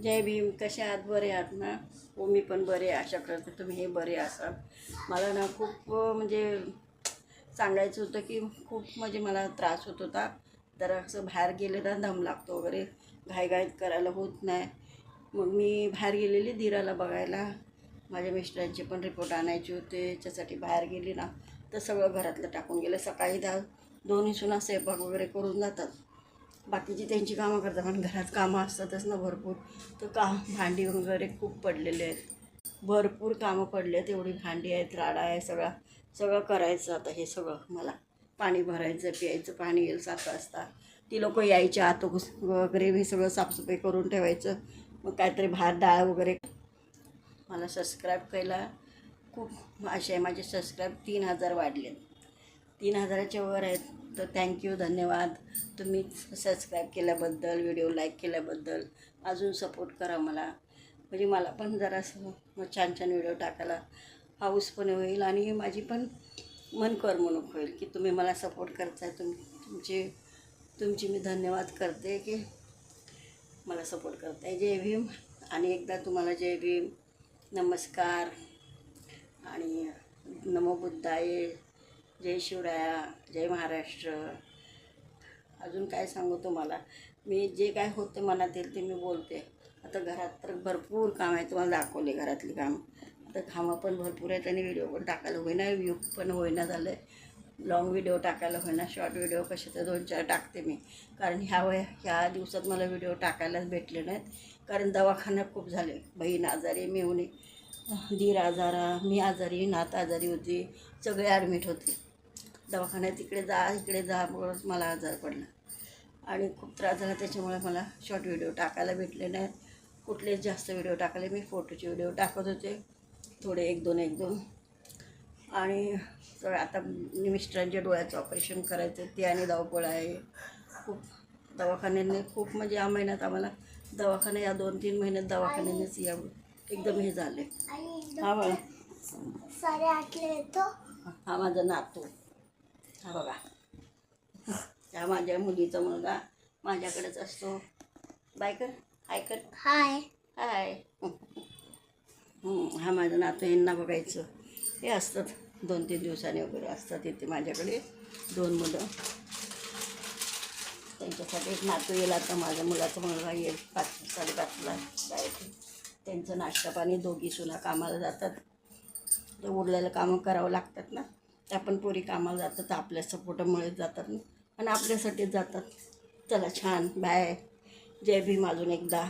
जय भीम कसे आहात? बरे आहात ना? हो मी पण बरे अशा आशा करते तुम्ही हे बरे असाल. मला ना खूप म्हणजे सांगायचं होतं की खूप म्हणजे मला त्रास होत होता. जरा असं बाहेर गेले तर दम लागतो वगैरे. घाईघाईत करायला होत नाही. मग मी बाहेर गेलेली दिराला बघायला. माझ्या मिस्टरांचे पण रिपोर्ट आणायचे होते. त्याच्यासाठी बाहेर गेली ना. तर सगळं घरातलं टाकून गेलं. सकाळी दा दोन्ही सुना स्वयंपाक वगैरे करून जातात. बाकीची त्यांची कामं करतात पण घरात कामं असतातच ना भरपूर. तर काम भांडी वगैरे खूप पडलेले आहेत. भरपूर कामं पडले आहेत एवढी भांडी आहेत राडा आहे सगळा सगळं करायचं आता हे सगळं मला. पाणी भरायचं प्यायचं पाणी येईल सात वाजता. ती लोक यायची आत वगैरे हे सगळं साफसफाई करून ठेवायचं. मग काहीतरी भात डाळ वगैरे. मला सबस्क्राईब केला. खूप असे आहे माझे सबस्क्राईब तीन हजार वाढले तीन हजाराच्या वर आहेत. तर थँक्यू धन्यवाद. तुम्ही सबस्क्राईब केल्याबद्दल व्हिडिओ लाईक केल्याबद्दल अजून सपोर्ट करा मला. म्हणजे मला पण जरासं छान छान व्हिडिओ टाकायला हाऊस पण होईल आणि माझी पण मन करमणूक होईल की तुम्ही मला सपोर्ट करताय. तुम तुमचे तुमची मी धन्यवाद करते की मला सपोर्ट करताय. जय भीम. आणि एकदा तुम्हाला जय भीम. नमस्कार. आणि नमो बुद्धाय. जय शिवराया जय महाराष्ट्र. अजून काय सांगू तुम्हाला? मी जे काय होते मनात येईल ते मी बोलते. आता घरात तर भरपूर काम आहे तुम्हाला दाखवले घरातली कामं. आता कामं पण भरपूर आहेत आणि व्हिडिओ पण टाकायला होईना व्ह्यू पण होईना झालं आहे लाँग व्हिडिओ टाकायला होईना शॉर्ट व्हिडिओ कसे तर दोन चार टाकते मी. कारण ह्या वय ह्या दिवसात मला व्हिडिओ टाकायलाच भेटले नाहीत. कारण दवाखाना खूप झाले. बहीण आजारी मेवणी दीर आजारा मी आजारी नात आजारी होती. सगळे ॲडमिट होते. दवाखान्यात इकडे जा इकडे जा म्हणून मला आजार पडला. आणि खूप त्रास झाला त्याच्यामुळे मला शॉर्ट व्हिडिओ टाकायला भेटले नाहीत. कुठलेच जास्त व्हिडिओ टाकले मी फोटोचे व्हिडिओ टाकत होते. थोडे एक दोन एक दोन. आणि तर आता मिस्टरांच्या डोळ्याचं ऑपरेशन करायचं ते आणि धावपळ आहे. खूप दवाखान्यांनी खूप म्हणजे या महिन्यात आम्हाला दवाखाने या दोन तीन महिन्यात दवाखान्यानेच या एकदम हे झाले. हा हा माझा नातू. हा बघा. हा माझ्या मुलीचा मुलगा माझ्याकडेच असतो. बाय कर. हाय हाय. हं, माझा नातू यांना बघायचं. हे असतात. दोन तीन दिवसांनी वगैरे असतात इथे माझ्याकडे. दोन मुलं. त्यांच्यासाठी एक नातू येईल. आता माझ्या मुलाचा मुलगा येईल पाच साडेपाचला जायचं त्यांचं नाश्ता पाणी दोघी सुना कामाला जातात. तर उरलेलं कामं करावं लागतात ना. आपण पोरी कामाला जातात आपल्या सपोर्टामुळे जातात ना. आणि आपल्यासाठीच जातात. चला छान बाय जय भीम अजून एकदा.